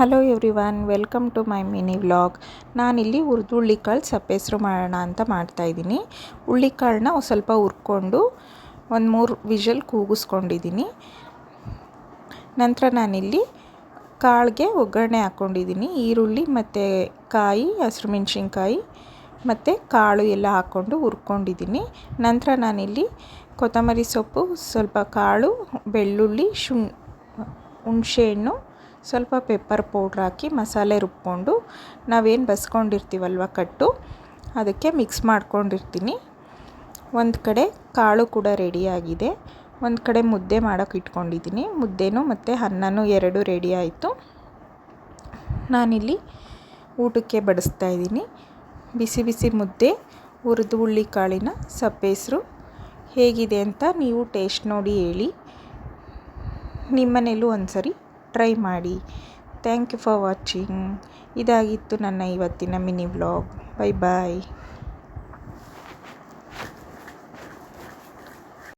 Hello everyone welcome to my mini vlog ನಾನಿಲ್ಲಿ ಹುರಿದು ಹುಳ್ಳಿಕಾಳು ಸಪ್ಪೆಸರು ಮಾಡೋಣ ಅಂತ ಮಾಡ್ತಾಯಿದ್ದೀನಿ ಹುಳ್ಳಿಕಾಳನ್ನ ಸ್ವಲ್ಪ ಹುರ್ಕೊಂಡು ಒಂದು ಮೂರು ವಿಷಲ್ ಕೂಗಿಸ್ಕೊಂಡಿದ್ದೀನಿ. ನಂತರ ನಾನಿಲ್ಲಿ ಕಾಳಿಗೆ ಒಗ್ಗರಣೆ ಹಾಕ್ಕೊಂಡಿದ್ದೀನಿ ಈರುಳ್ಳಿ ಮತ್ತು ಕಾಯಿ ಹಸಿರು ಮೆಣಸಿನ್ಕಾಯಿ ಮತ್ತು ಕಾಳು ಎಲ್ಲ ಹಾಕ್ಕೊಂಡು ಹುರ್ಕೊಂಡಿದ್ದೀನಿ. ನಂತರ ನಾನಿಲ್ಲಿ ಕೊತ್ತಂಬರಿ ಸೊಪ್ಪು, ಸ್ವಲ್ಪ ಕಾಳು, ಬೆಳ್ಳುಳ್ಳಿ ಶುಂ ಹುಣಸೆಹಣ್ಣು ಸ್ವಲ್ಪ ಪೆಪ್ಪರ್ ಪೌಡ್ರ್ ಹಾಕಿ ಮಸಾಲೆ ರುಬ್ಕೊಂಡು ನಾವೇನು ಬಸ್ಕೊಂಡಿರ್ತೀವಲ್ವ ಕಟ್ಟು, ಅದಕ್ಕೆ ಮಿಕ್ಸ್ ಮಾಡ್ಕೊಂಡಿರ್ತೀನಿ. ಒಂದು ಕಡೆ ಕಾಳು ಕೂಡ ರೆಡಿಯಾಗಿದೆ ಒಂದು ಕಡೆ ಮುದ್ದೆ ಮಾಡೋಕೆ ಇಟ್ಕೊಂಡಿದ್ದೀನಿ. ಮುದ್ದೆನೂ ಮತ್ತು ಅನ್ನನೂ ಎರಡೂ ರೆಡಿ ಆಯಿತು. ನಾನಿಲ್ಲಿ ಊಟಕ್ಕೆ ಬಡಿಸ್ತಾ ಇದ್ದೀನಿ. ಬಿಸಿ ಬಿಸಿ ಮುದ್ದೆ, ಹುರಿದು ಹುಳ್ಳಿ ಕಾಳಿನ ಸಪ್ಪೆಸರು. ಹೇಗಿದೆ ಅಂತ ನೀವು ಟೇಸ್ಟ್ ನೋಡಿ ಹೇಳಿ. ನಿಮ್ಮನೇಲೂ ಒಂದು ಸರಿ ಟ್ರೈ ಮಾಡಿ. Thank you for watching. ಇದಾಗಿತ್ತು ನನ್ನ ಇವತ್ತಿನ ಮಿನಿ ವ್ಲಾಗ್. Bye bye